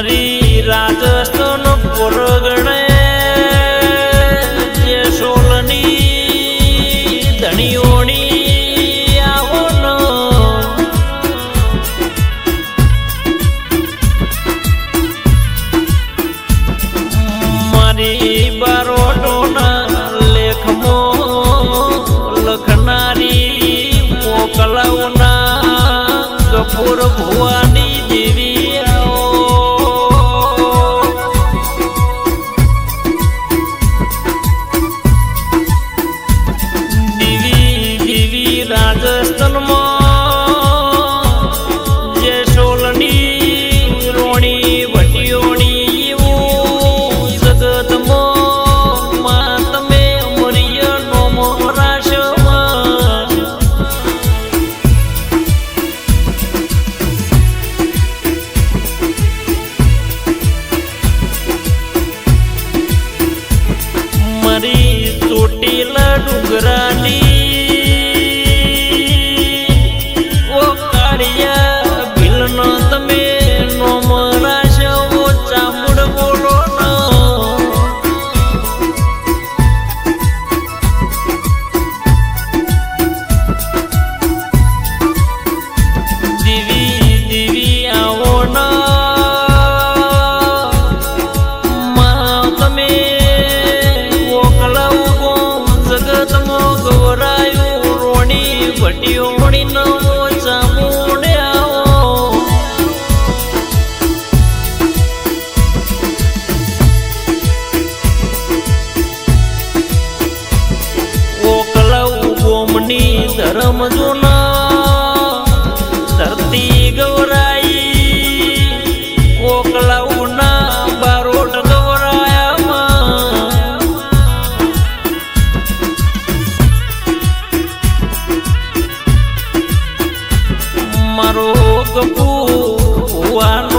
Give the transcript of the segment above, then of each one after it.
મારી રાજસ્થાન પોરગણે મારી ચોટીલા ડુંગરાની સમજો ના. ધરતી ગૌરાઈ કોકલા ઉના બારોટ ગૌરાયામાં મારો ગપુ ભગવાન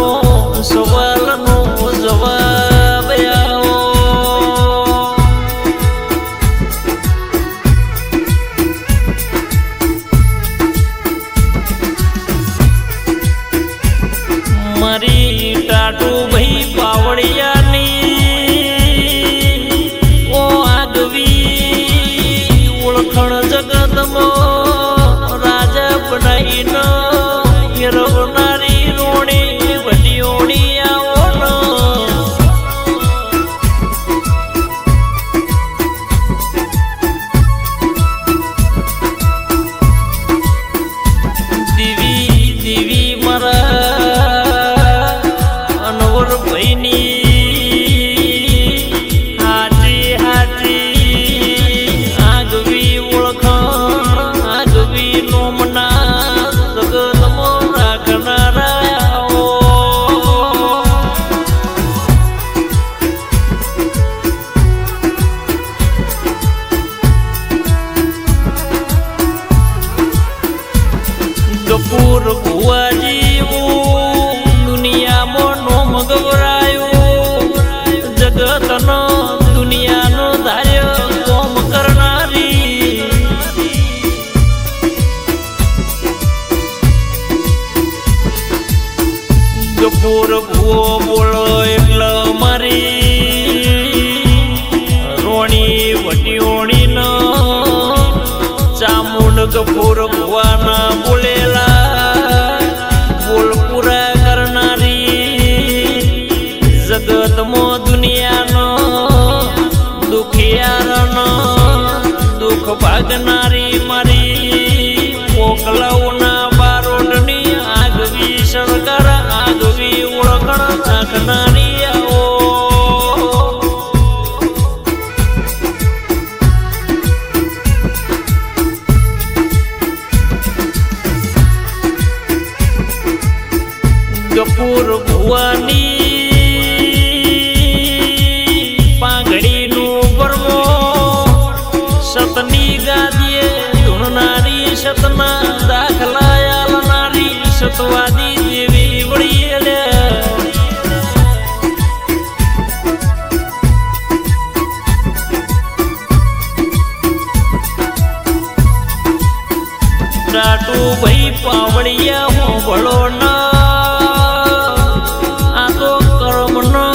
ચોર ભૂવો બોળો એટલે મારી. રોણી વટીઓણી ન ચામુંડ કપૂર ભલો ના આ તો કર્મ નો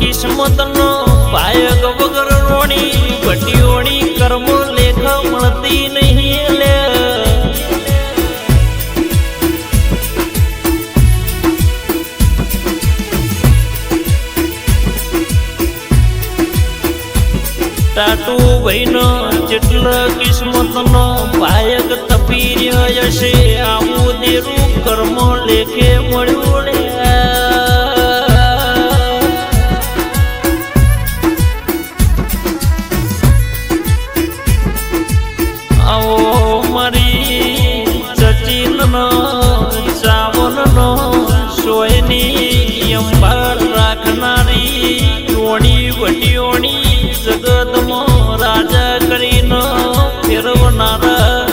કિસ્મત નો પાયક વગર રોણી ઘટ્યું વટિયોણી જગતમાં રાજ કરીને ફેરવનારા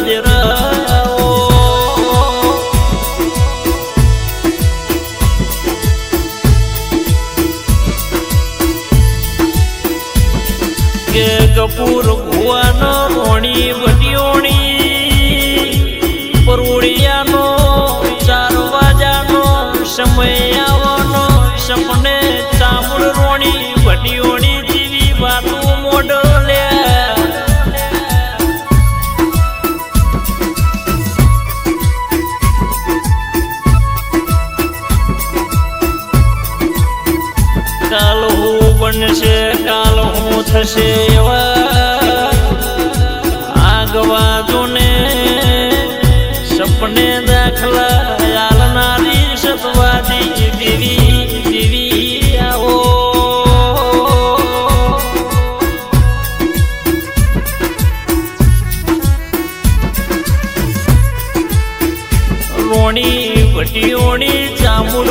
બનશે કાલ હું થશે એવા. આગવાજોને સપને દાખલા, આલનારી સતવાદી દેવી આવો. રોણી વટી ઓણી ચામુલ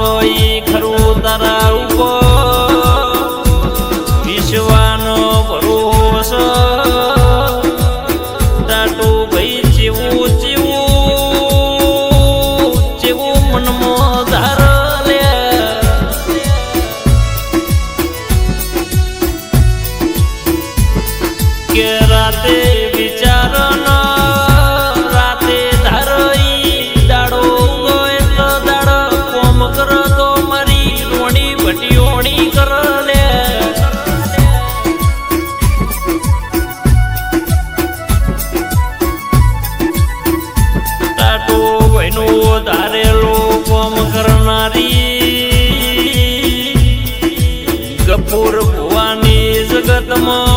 નો ઈ ખરું તારા ઉપર. વિશ્વાનો ભરોસો. દાટુ ભાઈ જેવું જેવું જેવું મનમાં ધાર લે. રાતે વિચાર ના પૂર ભુવાની જગતમાં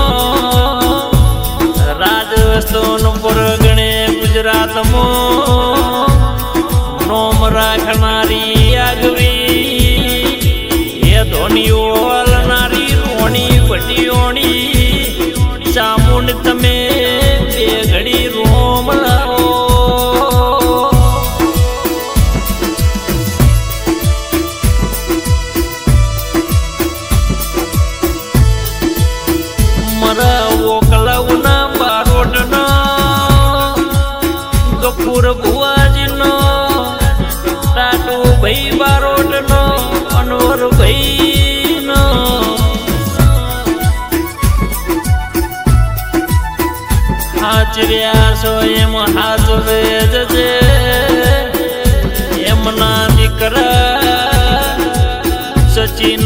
લવે જજે એમના દીકરા સચિન